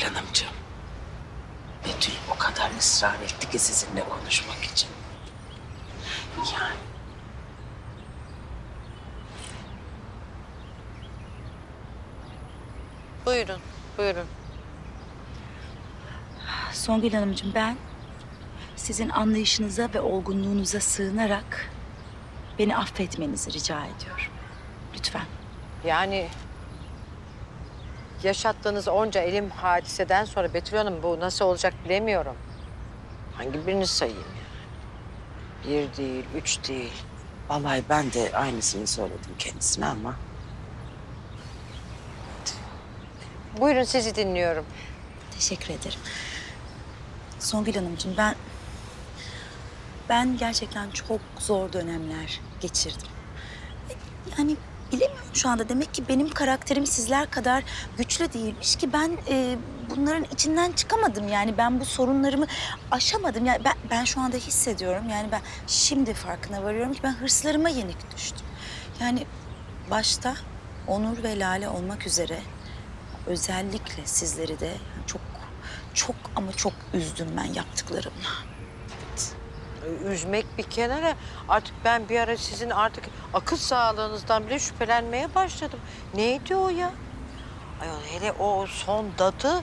Songül Hanımcığım. Betül o kadar ısrar etti ki sizinle konuşmak için. Yani Buyurun, buyurun. Songül Hanımcığım ben sizin anlayışınıza ve olgunluğunuza sığınarak beni affetmenizi rica ediyorum. Lütfen. Yani yaşattığınız onca elim hadiseden sonra Betül Hanım bu nasıl olacak bilemiyorum. Hangi birini sayayım yani? Bir değil, üç değil. vallahi ben de aynısını söyledim kendisine ama Buyurun sizi dinliyorum. Teşekkür ederim. Songül Hanımcığım ben ben gerçekten çok zor dönemler geçirdim. Yani bilemiyorum şu anda demek ki benim karakterim sizler kadar güçlü değilmiş ki ben e, bunların içinden çıkamadım. Yani ben bu sorunlarımı aşamadım. Yani ben, ben şu anda hissediyorum. Yani ben şimdi farkına varıyorum ki ben hırslarıma yenik düştüm. Yani başta Onur ve Lale olmak üzere özellikle sizleri de çok çok ama çok üzdüm ben yaptıklarımla. Üzmek bir kenara artık ben bir ara sizin artık akıl sağlığınızdan bile şüphelenmeye başladım. Neydi o ya? Ay hele o son dadı.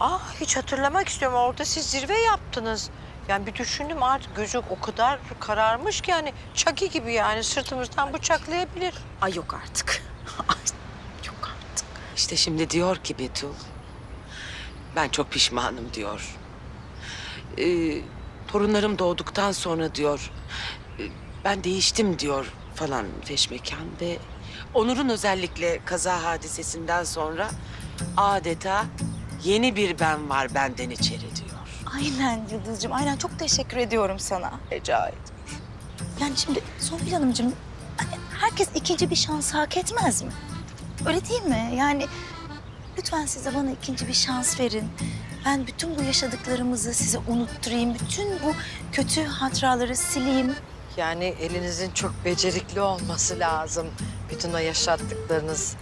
Ah hiç hatırlamak istiyorum. Orada siz zirve yaptınız. Yani bir düşündüm artık gözü o kadar kararmış ki yani Chucky gibi yani sırtımızdan bıçaklayabilir. Ay yok artık. Ay yok artık. işte şimdi diyor ki Betül, ben çok pişmanım diyor. Ee, torunlarım doğduktan sonra diyor, e, ben değiştim diyor falan feşmekan ve Onur'un özellikle kaza hadisesinden sonra adeta yeni bir ben var benden içeri diyor. Aynen Yıldız'cığım aynen çok teşekkür ediyorum sana. Rica ederim. Yani şimdi Songül Hanımcığım hani herkes ikinci bir şans hak etmez mi? Öyle değil mi? Yani lütfen size bana ikinci bir şans verin. Ben bütün bu yaşadıklarımızı size unutturayım. Bütün bu kötü hatıraları sileyim. Yani elinizin çok becerikli olması lazım. Bütün o yaşattıklarınız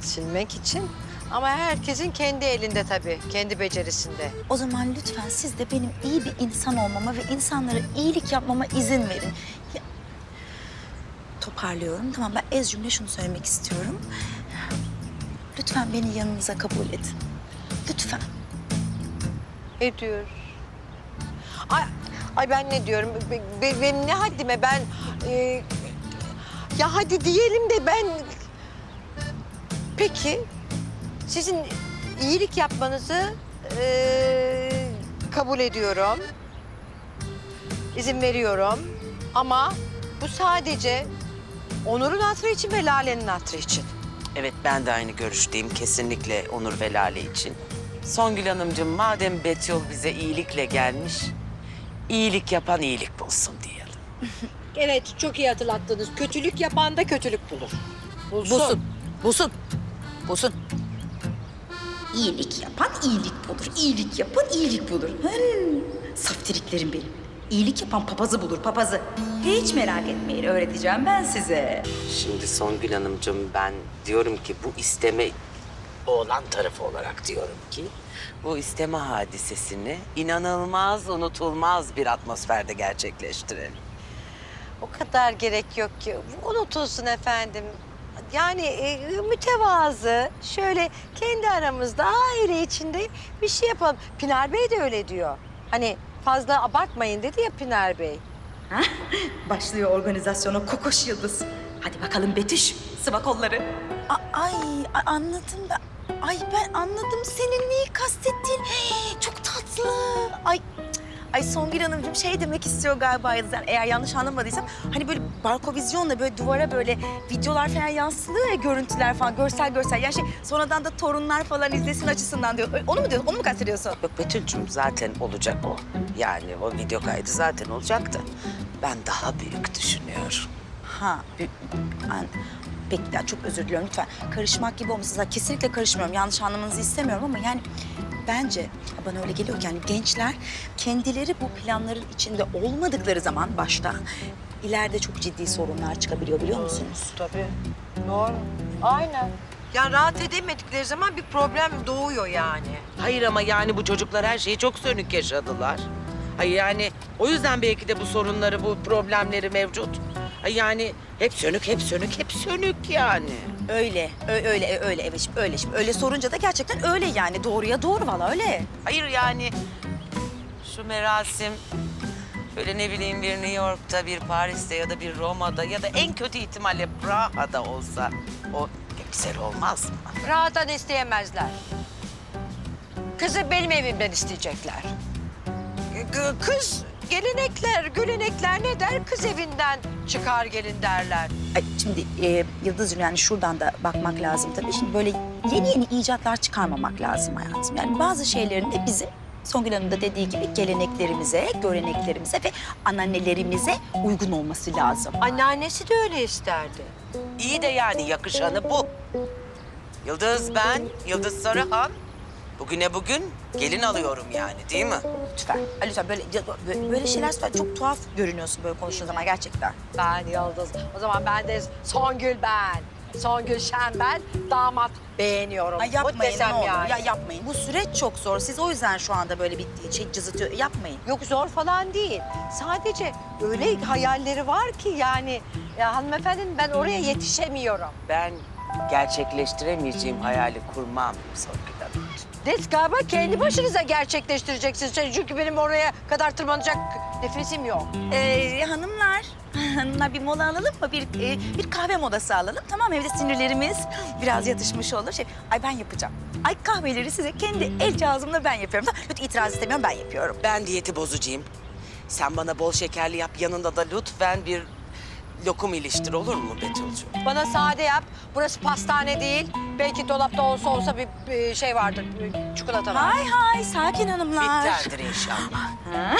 silmek için. Ama herkesin kendi elinde tabii, kendi becerisinde. O zaman lütfen siz de benim iyi bir insan olmama ve insanlara iyilik yapmama izin verin. Ya- Toparlıyorum. Tamam ben ez cümle şunu söylemek istiyorum. Lütfen beni yanınıza kabul edin. Lütfen. Ediyoruz. Ay, ay ben ne diyorum? Be- be- benim ne haddime ben... e, ya hadi diyelim de ben... Peki, sizin iyilik yapmanızı e, kabul ediyorum. İzin veriyorum. Ama bu sadece Onur'un hatırı için ve Lale'nin hatırı için. Evet ben de aynı görüşteyim kesinlikle Onur ve Lale için. Songül Hanımcığım madem Betül bize iyilikle gelmiş, iyilik yapan iyilik bulsun diyelim. Evet, çok iyi hatırlattınız. Kötülük yapan da kötülük bulur. Bulsun. Bulsun. Bulsun. Bulsun. İyilik yapan iyilik bulur. İyilik yapan iyilik bulur. Hmm. Saftiriklerim benim. İyilik yapan papazı bulur, papazı. Hiç merak etmeyin, öğreteceğim ben size. Şimdi Songül Hanımcığım ben diyorum ki bu isteme oğlan tarafı olarak diyorum ki bu isteme hadisesini inanılmaz unutulmaz bir atmosferde gerçekleştirelim. O kadar gerek yok ki. Unutulsun efendim. Yani e, mütevazı, şöyle kendi aramızda aile içinde bir şey yapalım. Pinar Bey de öyle diyor. Hani fazla abartmayın dedi ya Pinar Bey. Başlıyor organizasyona kokoş yıldız. Hadi bakalım Betüş, sıva kolları. ay, ay, anladım ben. Ay ben anladım senin neyi kastettiğin. Hey, çok tatlı. Ay. Ay Songül Hanımcığım şey demek istiyor galiba. Yani eğer yanlış anlamadıysam hani böyle barkovizyonla böyle duvara böyle videolar falan yansıtılıyor ya görüntüler falan görsel görsel. Yani şey sonradan da torunlar falan izlesin açısından diyor. Onu mu diyorsun? Onu mu kastediyorsun? Yok Betül'cüm zaten olacak o. Yani o video kaydı zaten olacak da ben daha büyük düşünüyorum. Ha, ben, peki ya çok özür diliyorum lütfen. Karışmak gibi olmasın. Zaten Kesinlikle karışmıyorum. Yanlış anlamanızı istemiyorum ama yani bence bana öyle geliyor ki yani gençler kendileri bu planların içinde olmadıkları zaman başta ileride çok ciddi sorunlar çıkabiliyor biliyor musunuz? Tabii. Doğru. Aynen. Yani rahat edemedikleri zaman bir problem doğuyor yani. Hayır ama yani bu çocuklar her şeyi çok sönük yaşadılar. Hayır yani o yüzden belki de bu sorunları, bu problemleri mevcut. Ay Yani hep sönük, hep sönük, hep sönük yani. Öyle, ö- öyle, öyle evet şimdi öyle şimdi. Öyle sorunca da gerçekten öyle yani. Doğruya doğru valla öyle. Hayır yani şu merasim böyle ne bileyim bir New York'ta, bir Paris'te ya da bir Roma'da ya da en kötü ihtimalle Praha'da olsa o güzel olmaz mı? Rahattan isteyemezler. Kızı benim evimden isteyecekler. Kız gelenekler, gölenekler ne der? Kız evinden çıkar gelin derler. Ay, şimdi e, Yıldız'cığım yani şuradan da bakmak lazım tabii. Şimdi böyle yeni yeni icatlar çıkarmamak lazım hayatım. Yani bazı şeylerin de bizim Songül Hanım da dediği gibi geleneklerimize, göreneklerimize ve anneannelerimize uygun olması lazım. Anneannesi de öyle isterdi. İyi de yani yakışanı bu. Yıldız ben, Yıldız Sarıhan. Bugüne bugün gelin alıyorum yani değil mi? Lütfen. Ay, lütfen böyle, böyle, böyle şeyler söyle. Çok tuhaf görünüyorsun böyle konuştuğun zaman gerçekten. Ben Yıldız. O zaman ben de Songül ben. Songül Şen ben. Damat beğeniyorum. Ay yapmayın Muhteşem ne olur. yani. Ya yapmayın. Bu süreç çok zor. Siz o yüzden şu anda böyle bir şey cızıtıyor. Yapmayın. Yok zor falan değil. Sadece öyle hayalleri var ki yani ya hanımefendinin ben oraya yetişemiyorum. Ben gerçekleştiremeyeceğim hayali kurmam Songül Des galiba kendi başınıza gerçekleştireceksiniz. Şey, Çünkü benim oraya kadar tırmanacak nefesim yok. Ee, hanımlar, hanımlar bir mola alalım mı? Bir e, bir kahve molası alalım. Tamam evde sinirlerimiz biraz yatışmış olur. Şey, ay ben yapacağım. Ay kahveleri size kendi el cihazımla ben yapıyorum. Lütfen itiraz istemiyorum ben yapıyorum. Ben diyeti bozucuyum. Sen bana bol şekerli yap, yanında da lütfen bir lokum iliştir olur mu Betül'cüğüm? Bana sade yap. Burası pastane değil. Belki dolapta olsa olsa bir, bir şey vardır. bir Çikolata var. Hay hay sakin hanımlar. Bitterdir inşallah. Ha?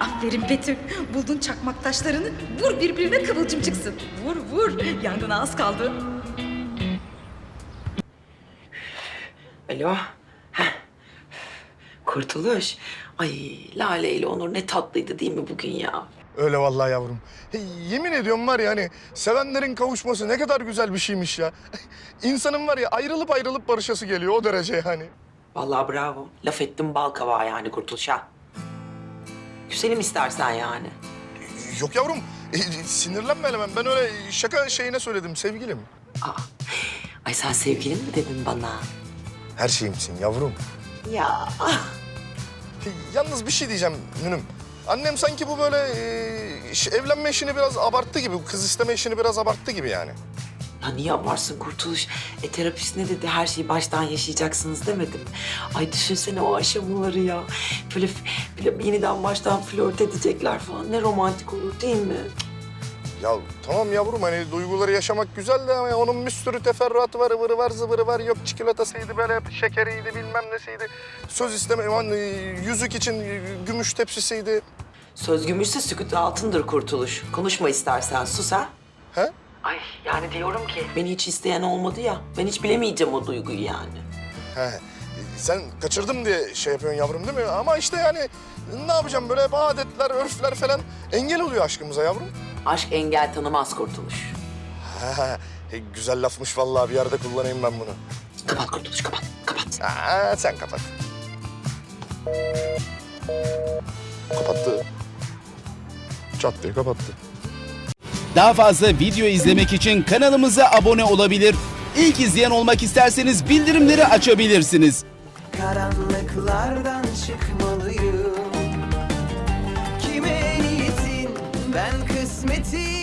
Aferin Betül. Buldun çakmak taşlarını. Vur birbirine kıvılcım çıksın. Vur vur. Yangına az kaldı. Alo. Heh. Kurtuluş. Ay Lale ile Onur ne tatlıydı değil mi bugün ya? Öyle vallahi yavrum. Hey, yemin ediyorum var ya hani sevenlerin kavuşması ne kadar güzel bir şeymiş ya. İnsanın var ya ayrılıp ayrılıp barışası geliyor o derece yani. Vallahi bravo. Laf ettim bal kabağı yani Kurtuluş'a. Güzelim istersen yani. Yok yavrum e, sinirlenme hemen ben öyle şaka şeyine söyledim sevgilim. Aa. Ay sen sevgilim mi dedin bana? Her şeyimsin yavrum. Ya. Yalnız bir şey diyeceğim Nünüm. Annem sanki bu böyle e, evlenme işini biraz abarttı gibi, kız isteme işini biraz abarttı gibi yani. Ya niye yaparsın Kurtuluş? E terapist ne dedi? Her şeyi baştan yaşayacaksınız demedim? Ay düşünsene o aşamaları ya. Böyle, böyle yeniden baştan flört edecekler falan. Ne romantik olur değil mi? Ya tamam yavrum hani duyguları yaşamak güzel de ama onun bir sürü teferruatı var, ıvırı var, zıvırı var. Yok çikolatasıydı böyle şekeriydi bilmem nesiydi. Söz isteme, aman, e, yüzük için e, gümüş tepsisiydi. Söz gümüşse sükut altındır kurtuluş. Konuşma istersen sus ha. He? Ay yani diyorum ki. Beni hiç isteyen olmadı ya. Ben hiç bilemeyeceğim o duyguyu yani. He. E, Sen kaçırdım diye şey yapıyorsun yavrum değil mi? Ama işte yani ne yapacağım böyle hep adetler, örfler falan engel oluyor aşkımıza yavrum. Aşk engel tanımaz kurtuluş. Ha, e, güzel lafmış vallahi bir yerde kullanayım ben bunu. Kapat kurtuluş kapat. Kapat. Ha, sen kapat. Kapattı. Çat diye kapattı. Daha fazla video izlemek için kanalımıza abone olabilir. İlk izleyen olmak isterseniz bildirimleri açabilirsiniz. karanlıklardan çıkmalıyım Kime niyetin ben kısmetin